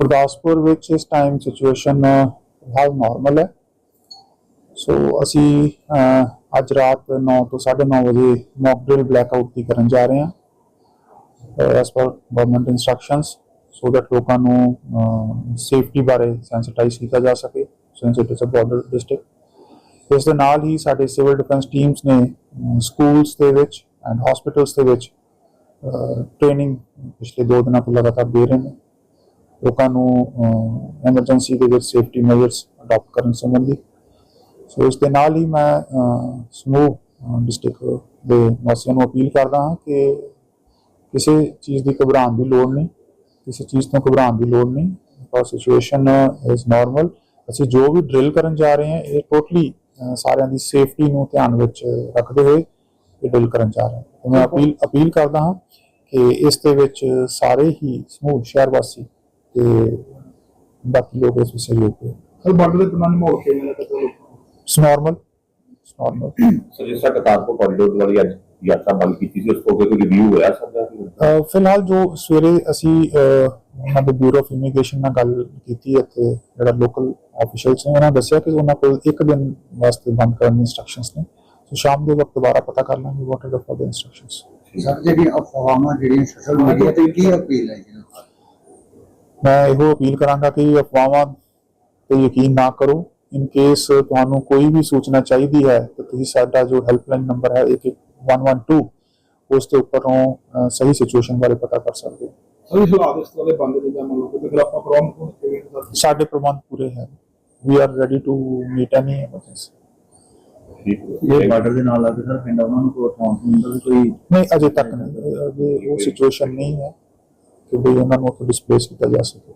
ਗੁਰਦਾਸਪੁਰ ਵਿੱਚ ਇਸ time situation ਫਿਲਹਾਲ ਨਾਰਮਲ ਹੈ। ਸੋ ਅਸੀਂ ਅੱਜ ਰਾਤ 9 ਤੋਂ 9:30 ਵਜੇ ਮੌਕ ਡਰਿਲ ਬਲੈਕਆਊਟ ਦੀ ਕਰਨ ਜਾ ਰਹੇ ਹਾਂ। As per government instructions so that ਲੋਕਾਂ ਨੂੰ ਸੇਫਟੀ ਬਾਰੇ ਸੈਂਸਿਟਾਈਜ਼ ਕੀਤਾ ਜਾ ਸਕੇ ਸਿੰਸ ਇਟ ਬਾਰਡਰ ਡਿਸਟ੍ਰਿਕਟ ਇਸ ਦੇ ਨਾਲ ਹੀ ਸਾਡੇ ਸਿਵਲ ਡਿਫੈਂਸ ਟੀਮਸ ਨੇ ਸਕੂਲਸ ਦੇ ਵਿੱਚ ਐਂਡ ਹਸਪੀਟਲਸ ਦੇ ਵਿੱਚ ਟ੍ਰੇਨਿੰਗ ਪਿਛਲੇ 2 ਦਿਨਾਂ ਤੋਂ ਲਗਾਤਾਰ ਦੇ ਰਹੇ ਨੇ। ਲੋਕਾਂ ਨੂੰ ਐਮਰਜੈਂਸੀ ਦੇ ਵਿੱਚ ਸੇਫਟੀ ਮੈਜਰਸ ਅਡਾਪਟ ਕਰਨ ਸੰਬੰਧੀ। ਸੋ ਇਸ ਦੇ ਨਾਲ ਹੀ ਮੈਂ ਸਮੂਹ ਡਿਸਟ੍ਰਿਕਟ ਦੇ ਵਾਸੀਆਂ ਨੂੰ ਅਪੀਲ ਕਰਦਾ ਹਾਂ ਕਿ ਕਿਸੇ ਚੀਜ਼ ਦੀ ਘਬਰਾਉਣ ਦੀ ਲੋੜ ਨਹੀਂ ਕਿਸੇ ਚੀਜ਼ ਤੋਂ ਘਬਰਾਉਣ ਦੀ ਲੋੜ ਨਹੀਂ। ਬਿਕਾਜ਼ ਸਿਚੁਏਸ਼ਨ ਇਜ਼ ਨਾਰਮਲ ਅਸੀਂ ਜੋ ਵੀ ਡਰਿਲ ਕਰਨ ਜਾ ਰਹੇ ਹਾਂ ਇਹ ਟੋਟਲੀ ਸਾਰਿਆਂ ਦੀ ਸੇਫਟੀ ਨੂੰ ਧਿਆਨ ਵਿੱਚ ਰੱਖਦੇ ਹੋਏ ਇਹ ਡਰਿਲ ਕਰਨ ਜਾ ਰਹੇ ਹਾਂ। ਮੈਂ ਅਪੀਲ ਅਪੀਲ ਕਰਦਾ ਹਾਂ ਕਿ ਇਸ ਦੇ ਵਿੱਚ ਸਾਰੇ ਹੀ ਸਮੂਹ ਸ਼ਹਿਰ ਵਾਸੀ ਤੇ ਬਾਕੀ ਲੋਕ ਇਸ ਵਿੱਚ ਸਹਿਯੋਗ ਦੇਣ ਸਰ ਬਾਰਡਰ ਦੇ ਪੁਰਾਣੇ ਮਾਹੌਲ ਕਿਵੇਂ ਦਾ ਇਟਸ ਨਾਰਮਲ ਨਾਰਮਲ ਸਰ ਜਿਸ ਤਰ੍ਹਾਂ ਕਰਤਾਰਪੁਰ ਕੋਰੀਡੋਰ ਵਾਲੀ ਅੱਜ ਯਾਤਰਾ ਬੰਦ ਕੀਤੀ ਸੀ ਉਸ ਤੋਂ ਕੋਈ ਰਿਵਿਊ ਹੋਇਆ ਕਿ ਅਹ ਫਿਲਹਾਲ ਜੋ ਸਵੇਰੇ ਅਸੀਂ ਉਹਨਾਂ ਦੇ ਬਿਊਰੋ ਆਫ ਇਮੀਗ੍ਰੇਸ਼ਨ ਨਾਲ ਗੱਲ ਕੀਤੀ ਇੱਥੇ ਜਿਹੜਾ ਲੋਕਲ ਆਫੀਸ਼ੀਅਲਸ ਨੇ ਉਹਨਾਂ ਦੱਸਿਆ ਕਿ ਉਹਨਾਂ ਕੋਲ ਇੱਕ ਦਿਨ ਵਾਸਤੇ ਬੰਦ ਕਰਨ ਦੀ ਇਨਸਟਰਕਸ਼ਨਸ ਨੇ। ਸੋ ਸ਼ਾਮ ਦੇ ਵਕਤ ਦੁਬਾਰਾ ਪਤਾ ਕਰ ਲਾਂਗੇ what are the further instructions sir ਜਿਹੜੀਆਂ ਅਫਵਾਹਾਂ ਜਿਹੜੀਆਂ ਸੋਸ਼ਲ ਮੀਡੀਆ ਤੇ ਕੀ ਅਪੀਲ ਹੈ ਮੈਂ ਇਹੋ ਅਪੀਲ ਕਰਾਂਗਾ ਕਿ ਅਫਵਾਹਾਂ ਤੇ ਯਕੀਨ ਨਾ ਕਰੋ। ਇਨ ਕੇਸ ਤੁਹਾਨੂੰ ਕੋਈ ਵੀ ਸੂਚਨਾ ਚਾਹੀਦੀ ਹੈ ਤਾਂ ਤੁਸੀਂ ਸਾਡਾ ਜੋ ਹੈਲਪਲਾਈਨ ਨੰਬਰ ਹੈ 11112 ਉਸ ਦੇ ਉੱਪਰੋਂ ਸਹੀ ਸਿਚੁਏਸ਼ਨ ਬਾਰੇ ਪਤਾ ਕਰ ਸਕਦੇ ਹੋ। ਸਭੀ ਹਾਲਾਤ ਇਸ ਤਰ੍ਹਾਂ ਦੇ ਬੰਦ ਨਹੀਂ ਜਾਂ ਮੰਨ ਲਓ ਕਿ ਫਿਰ ਆਪਾਂ ਪ੍ਰੋਬਲਮ ਨੂੰ ਕਿਵੇਂ ਦਾ ਸਾਡੇ ਪ੍ਰਬੰਧ ਪੂਰੇ ਹਨ we are ready to meet any emergency ਇਹ ਬਾਰਡਰ ਦੇ ਨਾਲ ਲੱਗਦੇ ਸਰ ਪਿੰਡ ਉਹਨਾਂ ਨੂੰ ਕੋਈ ਅਕਾਊਂਟ ਦਾ ਵੀ ਕੋਈ ਨਹੀਂ ਅਜੇ ਤੱਕ ਨਹੀਂ। ਅਜੇ ਉਹ ਸਿਚੁਏਸ਼ਨ ਨਹੀਂ ਹੈ। ਕਿ ਵੀ ਉਹਨਾਂ ਨੂੰ ਉੱਥੇ ਡਿਸਪਲੇਸ ਕੀਤਾ ਜਾ ਸਕੇ